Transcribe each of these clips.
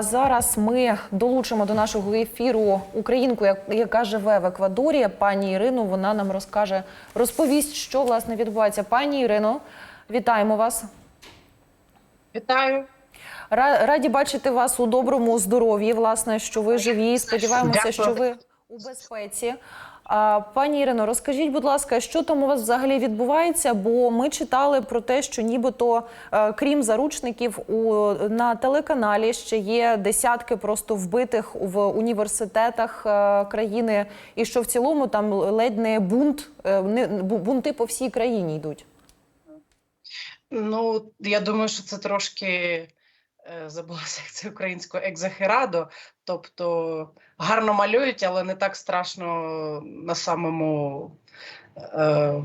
Зараз ми долучимо до нашого ефіру українку, яка живе в Еквадорі. Пані Ірину. Вона нам розкаже, розповість, що власне відбувається. Пані Ірино, вітаємо вас. Вітаю. Ра- Раді бачити вас у доброму здоров'ї. Власне, що ви живі. Сподіваємося, Дякую. що ви у безпеці. А, пані Ірино, розкажіть, будь ласка, що там у вас взагалі відбувається? Бо ми читали про те, що нібито, е, крім заручників, у на телеканалі ще є десятки просто вбитих в університетах е, країни, і що в цілому там ледь не бунт, е, не бунти по всій країні йдуть. Ну, я думаю, що це трошки е, забулося, як це українською екзахерадо. Тобто гарно малюють, але не так страшно на самому. Е,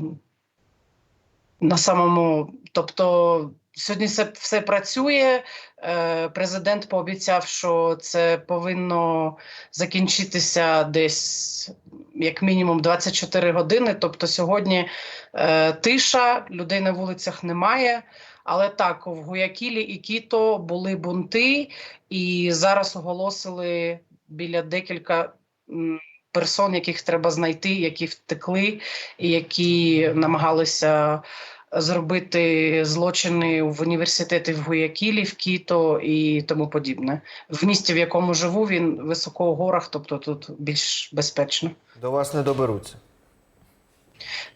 на самому, тобто сьогодні все, все працює. Е, президент пообіцяв, що це повинно закінчитися десь як мінімум 24 години. Тобто сьогодні е, тиша, людей на вулицях немає. Але так, в Гуякілі і Кіто були бунти, і зараз оголосили біля декілька персон, яких треба знайти, які втекли, і які намагалися зробити злочини в університеті в Гуякілі, в Кіто і тому подібне. В місті, в якому живу, він високо у горах, тобто тут більш безпечно. До вас не доберуться.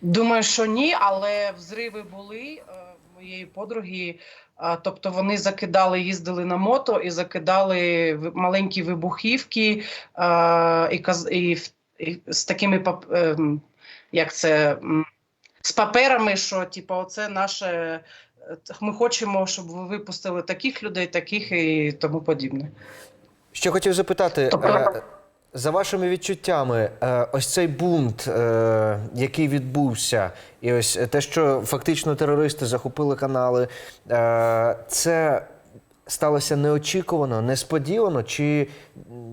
Думаю, що ні, але взриви були е, моєї подруги. Тобто вони закидали, їздили на мото і закидали маленькі вибухівки і, і, і з такими ем, як це, з паперами, що типу, оце наше. е, Ми хочемо, щоб ви випустили таких людей, таких і тому подібне. Ще хотів запитати, Тобто- е, за вашими відчуттями, е, ось цей бунт, е, який відбувся, і ось те, що фактично терористи захопили канали, е, це сталося неочікувано, несподівано, чи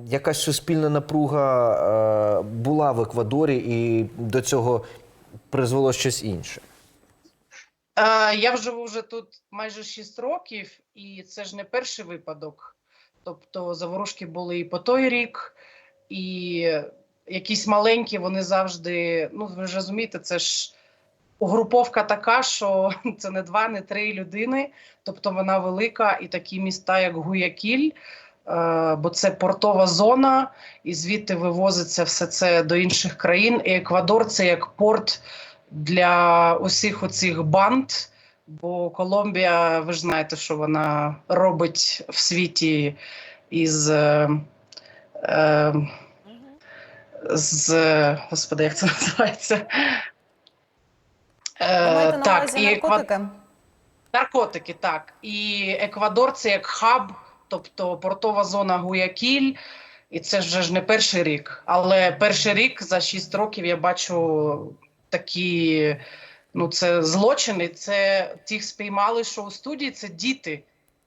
якась суспільна напруга була в Еквадорі і до цього призвело щось інше? Я живу вже тут майже 6 років, і це ж не перший випадок. Тобто заворушки були і по той рік, і якісь маленькі, вони завжди, ну ви ж розумієте, це ж угруповка така, що це не два, не три людини. Тобто вона велика, і такі міста, як Гуякіль, е, бо це портова зона, і звідти вивозиться все це до інших країн. І Еквадор це як порт для усіх оцих банд. Бо Колумбія, ви ж знаєте, що вона робить в світі із. Е, з господи, як це називається? Е, на так, увазі і наркотики? Наркотики, так. І Еквадор це як хаб, тобто портова зона Гуякіль. І це вже ж не перший рік. Але перший рік за 6 років я бачу такі. Ну, це злочини. Це тих спіймали, що у студії це діти.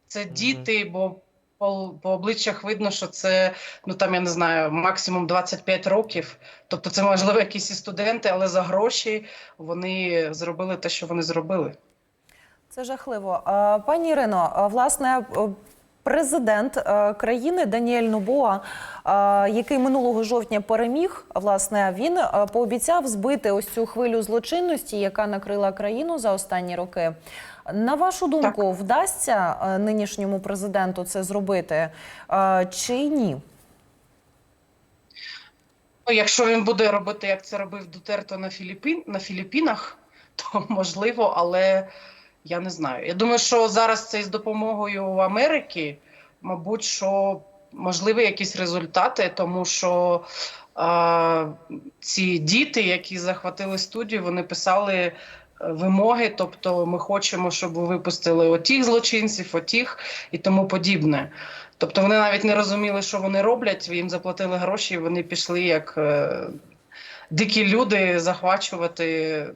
Це діти, бо по, по обличчях видно, що це ну там я не знаю, максимум 25 років. Тобто, це можливо якісь і студенти, але за гроші вони зробили те, що вони зробили. Це жахливо. Пані Ірино, власне, президент е, країни Даніель Нобоа, е, який минулого жовтня переміг, власне, він е, пообіцяв збити ось цю хвилю злочинності, яка накрила країну за останні роки. На вашу думку, вдасться е, нинішньому президенту це зробити чи ні? Ну, якщо він буде робити, як це робив Дутерто на Філіппін, на Філіппінах, то можливо, але я не знаю. Я думаю, що зараз це з допомогою Америки, мабуть, що можливі якісь результати, тому що а, ці діти, які захватили студію, вони писали е, вимоги, тобто ми хочемо, щоб ви випустили отіх злочинців, отіх і тому подібне. Тобто вони навіть не розуміли, що вони роблять. Їм заплатили гроші, і вони пішли як е, дикі люди захвачувати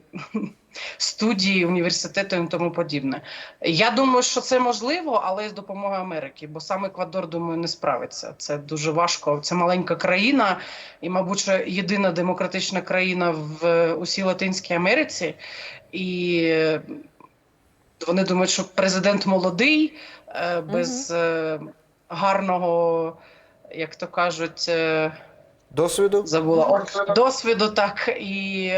студії, університети і тому подібне. Я думаю, що це можливо, але з допомогою Америки, бо сам Еквадор, думаю, не справиться. Це дуже важко. Це маленька країна, і, мабуть, єдина демократична країна в усій Латинській Америці. І е, вони думають, що президент молодий, е, без. е, гарного, як то кажуть, е, Досвіду? забула о, досвіду, так і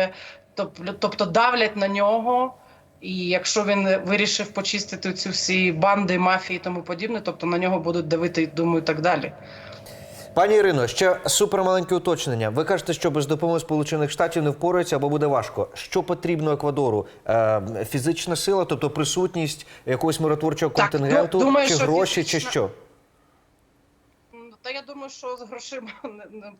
тобто давлять на нього. І якщо він вирішив почистити ці всі банди, мафії і тому подібне, тобто на нього будуть давити, думаю, так далі. Пані Ірино, ще супермаленьке уточнення. Ви кажете, що без допомоги Сполучених Штатів не впорається або буде важко. Що потрібно Еквадору? Е, фізична сила, тобто присутність якогось миротворчого Так, контингенту, думаю, чи гроші, чи що? Та я думаю, що з грошима не, не,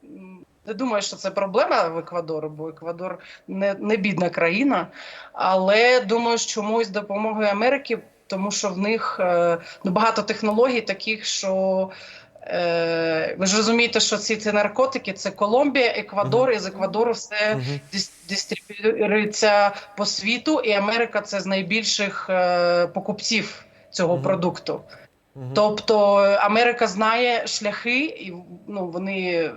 не думаю, що це проблема в Еквадору, бо Еквадор не, не бідна країна. Але думаю, що чомусь допомогою Америки, тому що в них е, ну, багато технологій таких, що. Е, ви ж розумієте, що ці, ці наркотики це Колумбія, Еквадор, і з Еквадору все дистриб'юється по світу, і Америка це з найбільших е, покупців цього продукту. Тобто Америка знає шляхи, і ну вони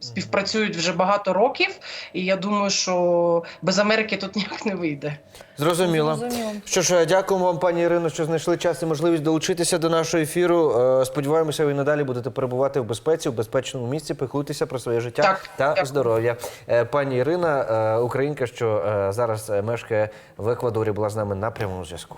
співпрацюють вже багато років. І я думаю, що без Америки тут ніяк не вийде. Зрозуміло. Зрозуміло. Що ж, дякуємо вам, пані Ірино, що знайшли час і можливість долучитися до нашого ефіру. Е, Сподіваємося, ви надалі будете перебувати в безпеці, в безпечному місці, піклуйтеся про своє життя Так, та дякую. здоров'я. Е, Пані Ірина, е, українка, що е, зараз е, мешкає в Еквадорі, була з нами на прямому зв'язку.